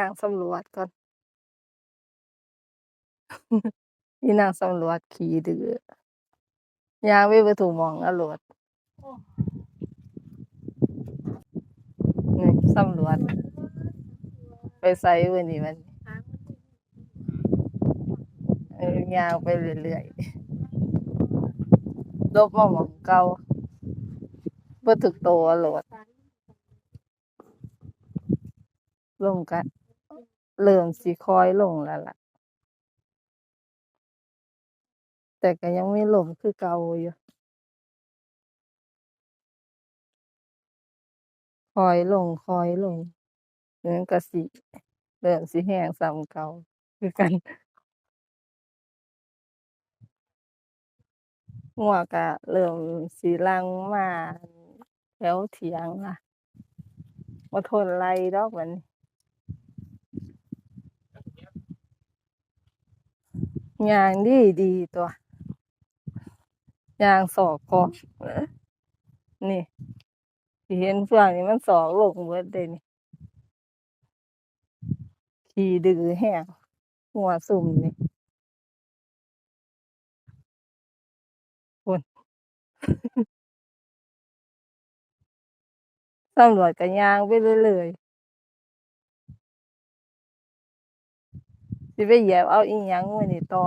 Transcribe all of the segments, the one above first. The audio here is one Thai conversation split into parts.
ย่างสำรวจก่อน อีนางสำรวจขี้ดื้อย่างไปเบิดทุกมองอะโลดนี่สำรวจ ไปไสมื้อนี้บันี้เออยางไปเรื่อยๆลบมาหมองเก่าบ่ถึกโตอะโลดลมก็ เริ่มสิคอยลงแล้วล่ะ แต่ก็ยังไมีลมคือเก่าอยู่คอยลงคอยลงเดี๋ยวมันก็สิเริ่มสิแรงส่ำเก่าคือกันงัวก็เริ่มสิหลั่งมาแถวเถียงล่ะบ่ทนไล่ดอกบัน ยางดีดีตัวยางศอกคอกนี่ที่เห็นเฟืองนี่มันศอกลงเบิดเดะนี่ขี้ดื้อแรงงัวซุ่มนี่พู้นตำรวจก็ย่างไปเรื่อยๆ สิไปเหยียบเอาอิหยังมื้อนี้ต่อ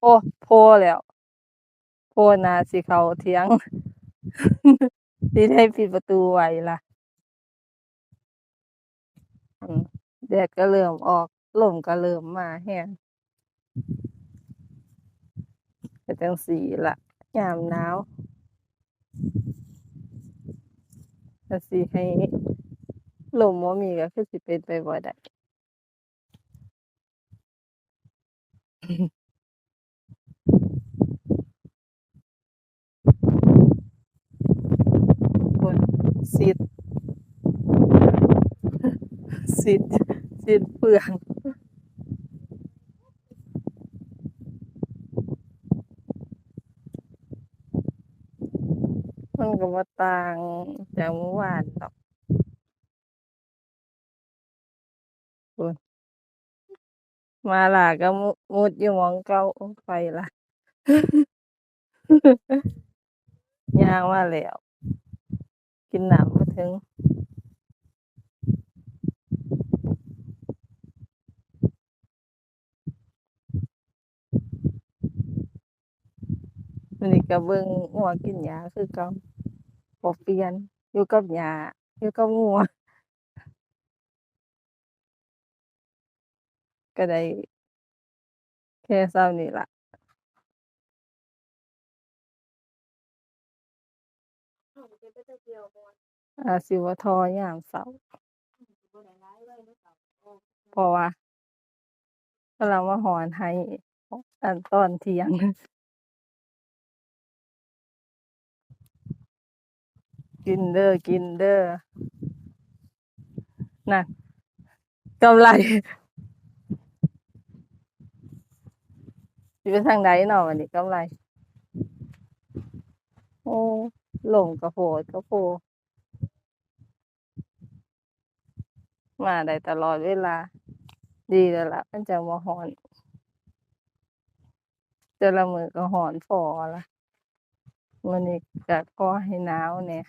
โอ้โพแล้วโพน่าสิเขาเถียงสิได้ปิดประตูไว้ล่ะอืมแดดก็เริ่มออกลมก็เริ่มมาแรงก็จั่งซี้ล่ะยามหนาวถ้าสิให้ลมบ่มีก็คือสิเป็นไปบ่ได้ พู้นสิดสิดสิดเฟืองมันก็บ่ต่างจากเมื่อวานดอกพู้น มาล่ะก็มุมุดอยู่หมองเก่าโอ้ไปล่ะย่างมาแล้ว กินน้ำบ่ถึงมื้อนี้ก็เบิ่งงัวกินหญ้าคือเก่าบ่เปลี่ยนอยู่กับหญ้าอยู่กับงัว ก็ได้ แค่ส่ำนี้ล่ะอาจสิบ่ทอยามเช้าเพราะว่ากำลังมาฮอดไร่อันตอนเที่ยงกินเด้อกินเด้อนั่นกำไร สิไปทางใดน้อบัดนี้กำไร โอ้หลมก็โพดก็โพมาได้ตลอดเวลา ดีแล้วล่ะมันจั่งบ่ร้อนแต่ละมือก็ร้อนพอละมื้อนี้ก็ขอให้หนาวแหน่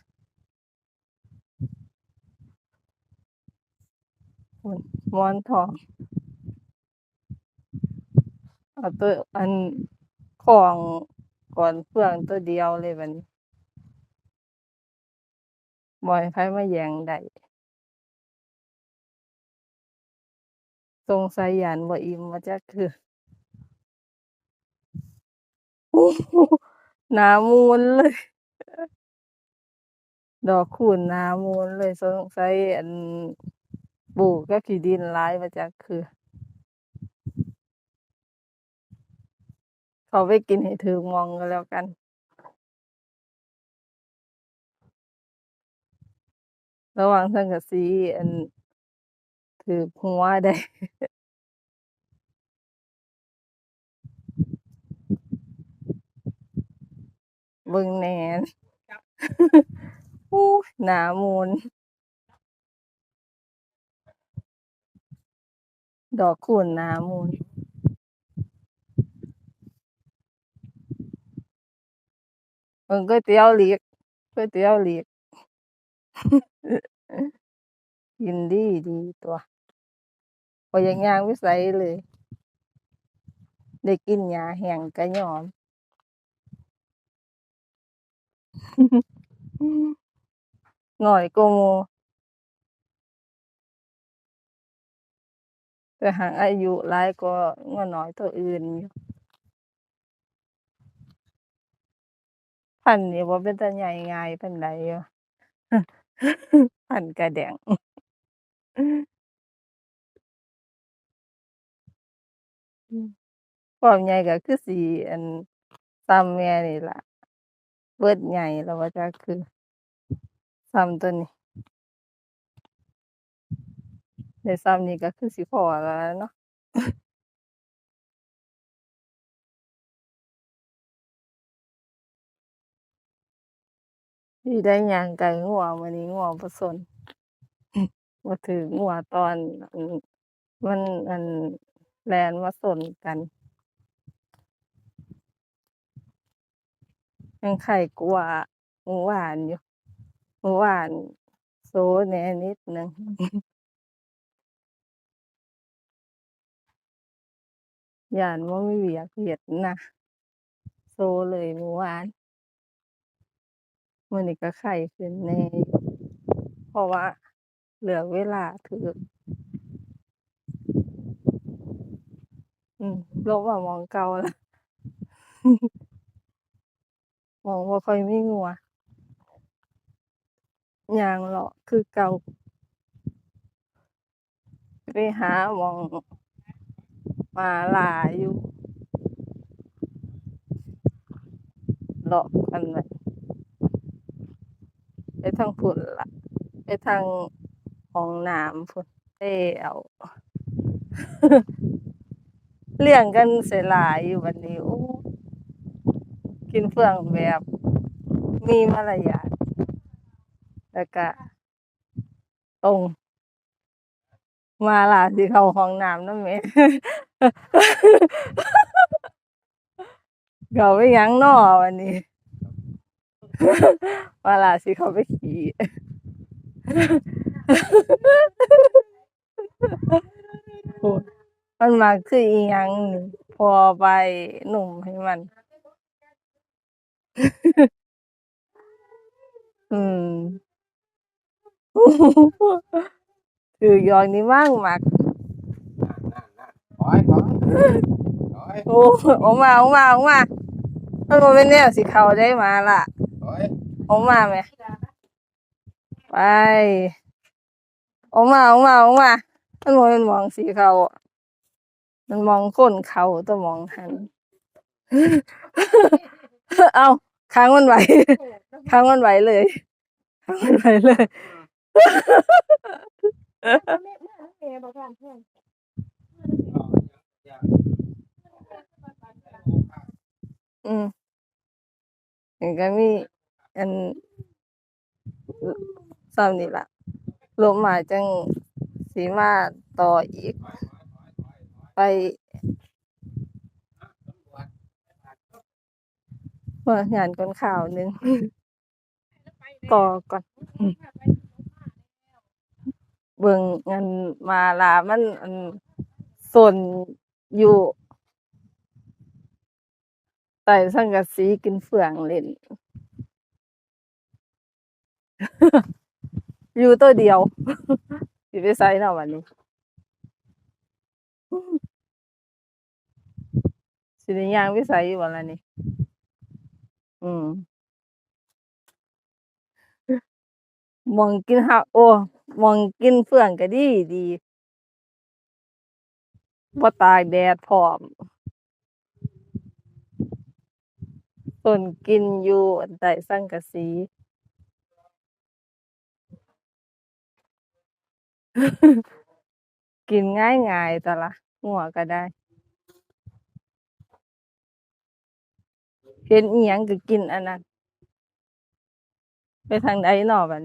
พู้นหมอนทอง เอาตัวอันคล้องก่อนเฟื่องตัวเดียวเลยบัดนี้บ่ให้ไผมาแย่งได้สงสัยยานบ่อิ่มบ่จักคือหน้ามูนเลย ดอกคูณหน้ามูนเลยสงสัยอันปลูกกับขี้ดินหลายบ่จักคือ เข้าไปกินให้ถึกหม้องก็แล้วกัน ระวังสังกะสีอันถึกหัวได้เบิ่งแหน่โอ้ยหน้ามูนดอกคูณหน้ามูล เบิ่งก๋วยเตี๋ยวหลีกก๋วยเตี๋ยวหลีกกินดีดีตั่วบ่อยากย่างไปไสเลย ได้กินหญ้าแห้งก็ญ้อนน้อยกว่าหมู่แต่หักอายุหลายกว่างัวน้อยตัวอื่นอยู่ พันเนี้บ่เป็นตาใหญ่ง่ายปานใดอยู่พันธุ์กะแดงอืมความใหญ่ก็คือสิอั่นส่ำแม่นี่ล่ะ เบิดใหญ่แล้วบ่จักคือส่ำตัวนี้ได้ำนี้ก็คือสิพอแล้วเนาะ สิได้ยางไกลงัวมื้อนี้งัวบ่ซนบ่ถูกงัวตอนมันอันแลนมาซนกันยังไข้กว่าเมื่อวานอยู่เมื่อวานโซแหน่นิดหนึ่งย้านบ่าไมีเวียกเฮ็ดนะ โซเลยเมื่อวาน มื้อนี้ก็ไข้ขึ้นแหน่อยู่เพราะว่า เหลือเวลาถูกอืมลงมามองเก่าล้วหม้องบ่ค่อยไมีงัวย่างเลาะคือเก่าไปหาหมองมาหลายอยู่เลาะกันไว้ ไปทางพุ่นล่ะไปทางห้องน้ำพุ่นแล้วเลี้ยงกันเสียหลายอยู่บัดนี้โอ้กินเฟื่องแบบมีมารยาทแล้วก็ตรง มาหลาสิเขาห้องน้ำนำแหมเขาไปยังนอบัดนี้ หมาหลาสิเข้าไปขี้โอ้ยมันมักคืออิหยังนี่พอไปนุ่มให้มัน อืมถูกหยอกนี่มั่งมักนั่นๆๆถอยๆถอยโอ้ออกมาออกมาออกมามันบ่แม่นแนวสิเข้าได้หมาล่ะถ อยออกมาแหมไปออกมาออกมาออกมามันบ่แม่นหม้องสิเข้ามันหม้องคนเข้าแต่หม้องหันอ้าวค้างมันไว้ค้างมันไว้เลยค้างมันไว้เลยอืมมันก็มี อันส่ำนี่ละลมมาจังสิมาต่ออีก ไปเบิ่งานก่อนข้าวหนึ่งต่อก่อนอืมเบิ่งอันมาลามันอันซนอยู่ใต้สังกะสีกินเฟืองเล่น อยู่ตัวเดียวสิไปไสเนาะบัดนี้สิได้ย่างไปไสอยู่บ่ล่ะนี่ อืมหม้องกินข้าโอ้หม้องกินเฟื่องก็ดีดีบ่ตากแดดพร้อมต้นกินอยู่อันใต้สังกะสี กินง่ายๆตั่วล่ะงัวก็ได้เห็นอิหยังก็กินอันนั้น ไปทางใดน้อบัน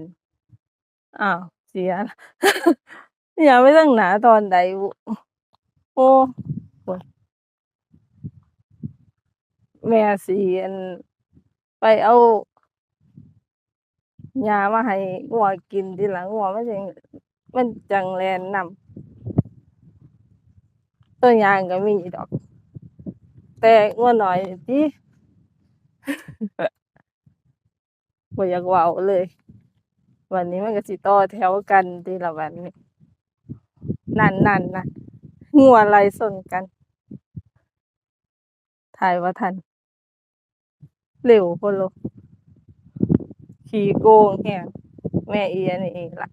อ้าวเสียแล้วสิย้าไปทางหนาตอนใดโอ้แม่สิอันไปเอาหญ้ามาให้งัวกินทีหลังงัวไมันจัง มันจังแลนนำตัวยางก็มีดอก แต่งัวน้อยนี่บ่อยากเว้าเลย วันนี้มันก็สิต่อแถวกันติละบัดนี้นั่นๆน่ะงัวไล่ชนกัน ถ่ายบ่ทัน เร็วพดโลขี้โกงแรงแม่อีอันนี้เองล่ะ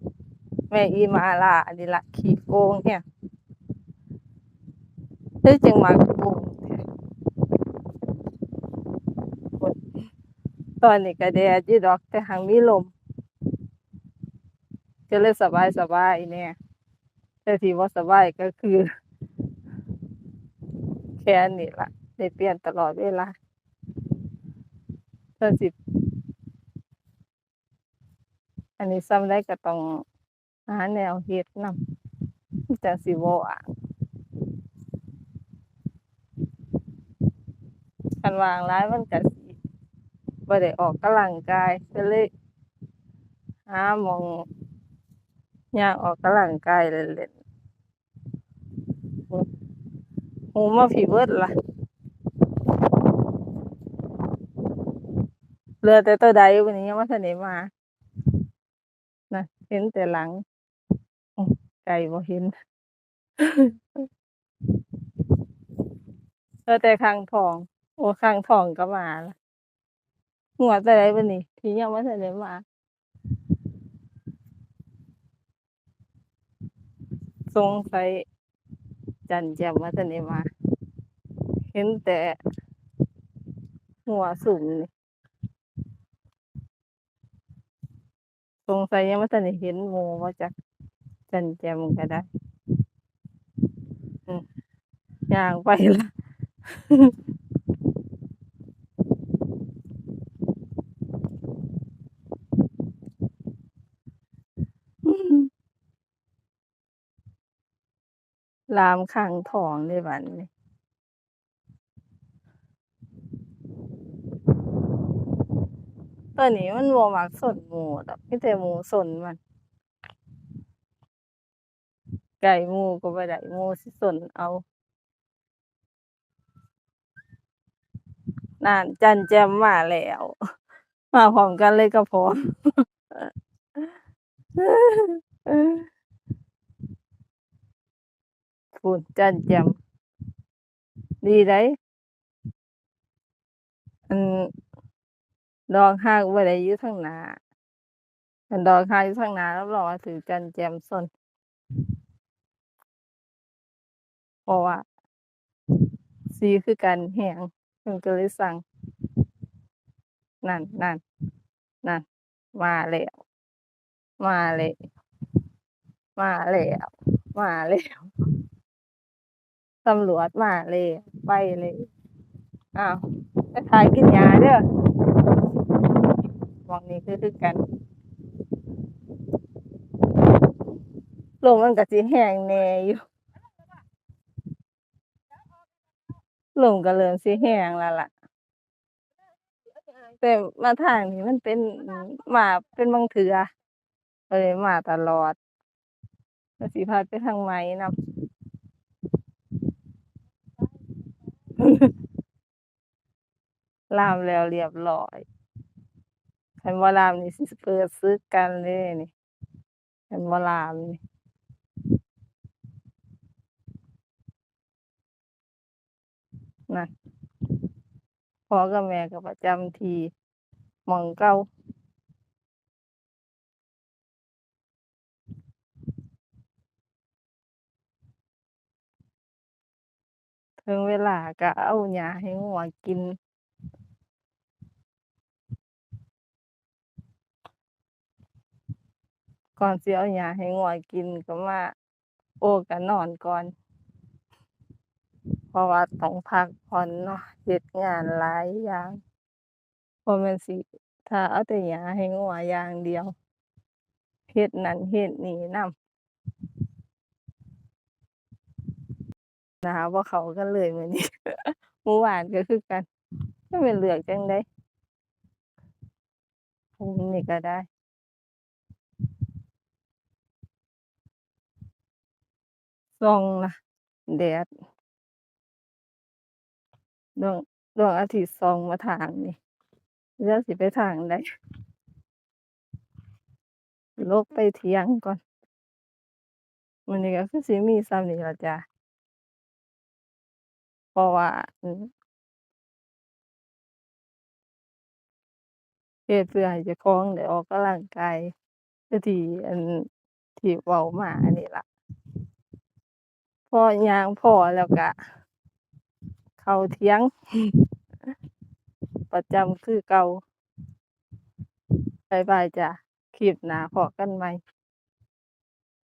แม่อีมาลาอันนี้ละขี้โกงแรงคือจังมักโกงตอนนี้ก็แดดอยู่ดอกแต่หั้นมีลมก็เลยสบายๆแหน่แต่ที่บ่สบายก็คือ แค่นี้ละได้เปลี่ยนตลอดเวลาเพิ่นสิอันนี้ส่ำใดก็ต้อง หาแนวเฮ็ดนำมันจั่งสิบ่ว่างคันวางหลายมันก็สิบ่ได้ออกกำลังกายก็เลยหาหมองอยางออกกำลังกายเล่นๆหูมาพี่เบิดล่ะเหลือแต่ตัวใดบัดนี้ยังบ่ทันได้มานะเห็นแต่หลัง ไกลบ่เห็นเหลือแต่ข้างท้อง โอ้ข้างท้องก็มาแล้วงัวตัวใดบัดนี้ที่ยังบ่ทันได้มาสงสัยจันแจ่มบ่ทันได้มา เห็นแต่งัวซุมนี่สงสัยยังบ่ทันได้เห็นหมู่บ่จัก จันแจ่มก็ได้อย่างไปล้วลามข้างทองเด้บัดนี้ตัวนี้มันบ่มักซนหมู่ดอกมีแต่หมู่ซนมัน ใกล้หมูก็บ่ได้หมู่สิซนเอานั่นจันแจมมาแล้ว มาพร้อมกันเลยก็พร้อมพู้นจันแจมดีไดอันดอกฮักบ่ได้ยู่ทางหน้าคันดอกฮักอยู่ทางหน้ารับรองว่าถูกจันแจ่มซน เพราะว่า สีคือกันแรงเพิ่นก็เลยสั่ง นั่นนั่นนั่นมาแล้ว มาแล้วมาแล้วมาแล้วตำรวจมาแล้วไปแล้วอ้าวไปถ่ายกินหญ้าเด้อหม้องนี้คือคือกันลมมันก็สิแรงแน่อยู่ ลมก็เริ่มสิแรงแล้วล่ะ แต่มาทางนี้มันเป็นมาเป็นบางเทื่อบ่ได้มาตลอดมันสิผ่านไปทางไหมนำลามแล้วเรียบร้อยคันบ่าลามนี่สิเปิดศึกกันเลยนี่คันบ่าลามนี่ นั่นพ่อกับแม่ก็ประจำทีมองเก่าถึงเวลาก็เอาหญ้าให้งัวกิน ก่อนสิเอาหญ้าให้งัวกินก็มาโอ้ก็นอนก่อน เพราะว่าต้องพักผ่อนเนาะเฮ็ดงานหลายอย่างบ่แม่นสิ ถ้าเอาแต่หญ้าให้งัวอย่างเดียวเฮ็ดนั่นเฮ็ดนี่นำหนาบ่เขากันเลยมื้อนี้เมื่อวานก็คือกันจักแม่นเลือกจังใดมุมนี้ก็ได้ส่องล่ะแดด ดวง ดวงอาทิตย์ส่องมาทางนี้จักสิไปทางใดหลบไปเถียงก่อนมื้อนี้ก็คือสิมีส่ำนี้ล่ะจ้ะเพราะว่าเฮ็ดเพื่อให้เจ้าของได้ออกกำลังกายคือที่อันที่เว้ามาอันี่ล่ะ พอยางพอแล้วก็ เขาเทียง ประจำคือเก่าบายบายจ้ะคลิปหนาพอกันใหม่